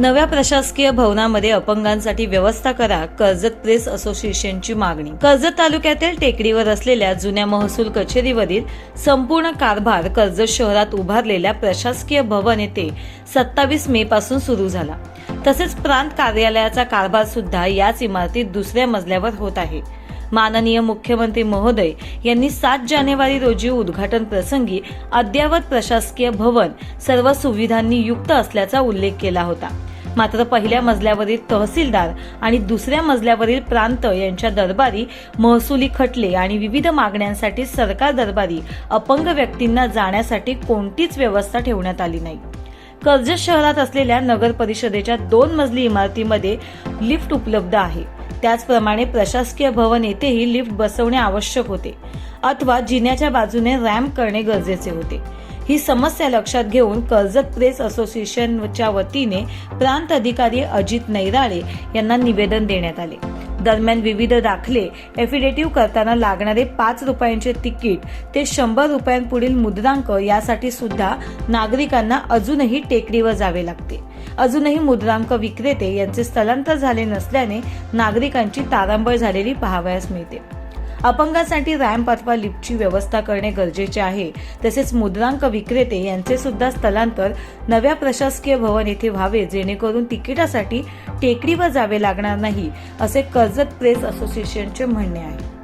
नव्या प्रशासकीय भवनामध्ये अपंगांसाठी व्यवस्था करा कर्जत प्रेस असोसिएशनची मागणी. कर्जत तालुक्यातील टेकडीवर असलेल्या जुन्या महसूल कचेरीवरील संपूर्ण कारभार कर्जत शहरात उभारलेल्या प्रशासकीय भवन येथे सत्तावीस मे पासून सुरू झाला. तसेच प्रांत कार्यालयाचा कारभार सुद्धा याच इमारतीत दुसऱ्या मजल्यावर होत आहे. माननीय मुख्यमंत्री महोदय यांनी सात जानेवारी रोजी उद्घाटन प्रसंगी अद्ययावत प्रशासकीय भवन सर्व सुविधांनी युक्त असल्याचा उल्लेख केला होता. मात्र पहिल्या मजल्यावरील तहसीलदार आणि दुसऱ्या मजल्यावरील प्रांत यांच्या दरबारी महसुली खटले आणि विविध मागण्यांसाठी सरकार दरबारी अपंग व्यक्तींना जाण्यासाठी कोणतीच व्यवस्था ठेवण्यात आली नाही. कर्जत शहरात असलेल्या नगर परिषदेच्या दोन मजली इमारतीमध्ये लिफ्ट उपलब्ध आहे. त्याचप्रमाणे प्रशासकीय भवन येथेही लिफ्ट बसवणे आवश्यक होते अथवा जिन्याच्या बाजूने रॅम्प करणे गरजेचे होते. ही समस्या लक्षात घेऊन कर्जत प्रेस असोसिएशनच्या वतीने प्रांत अधिकारी अजित नैराळे यांना निवेदन देण्यात आले. दरम्यान विविध दाखले एफिडेटिव्ह करताना लागणारे पाच रुपयांचे तिकीट ते शंभर रुपयांपुढील मुद्रांक यासाठी सुद्धा नागरिकांना अजूनही टेकडीवर जावे लागते. अजूनही मुद्रांक विक्रेते यांचे स्थलांतर झाले नसल्याने नागरिकांची तारांबळ झालेली पाहावयास मिळते. अपंगासाठी रॅम्प अथवा लिफ्टची व्यवस्था करणे गरजेचे आहे. तसेच मुद्रांक विक्रेते यांचे सुद्धा स्थलांतर नव्या प्रशासकीय भवन येथे व्हावे जेणेकरून तिकिटासाठी टेकडीवर जावे लागणार नाही असे कर्जत प्रेस असोसिएशनचे म्हणणे आहे.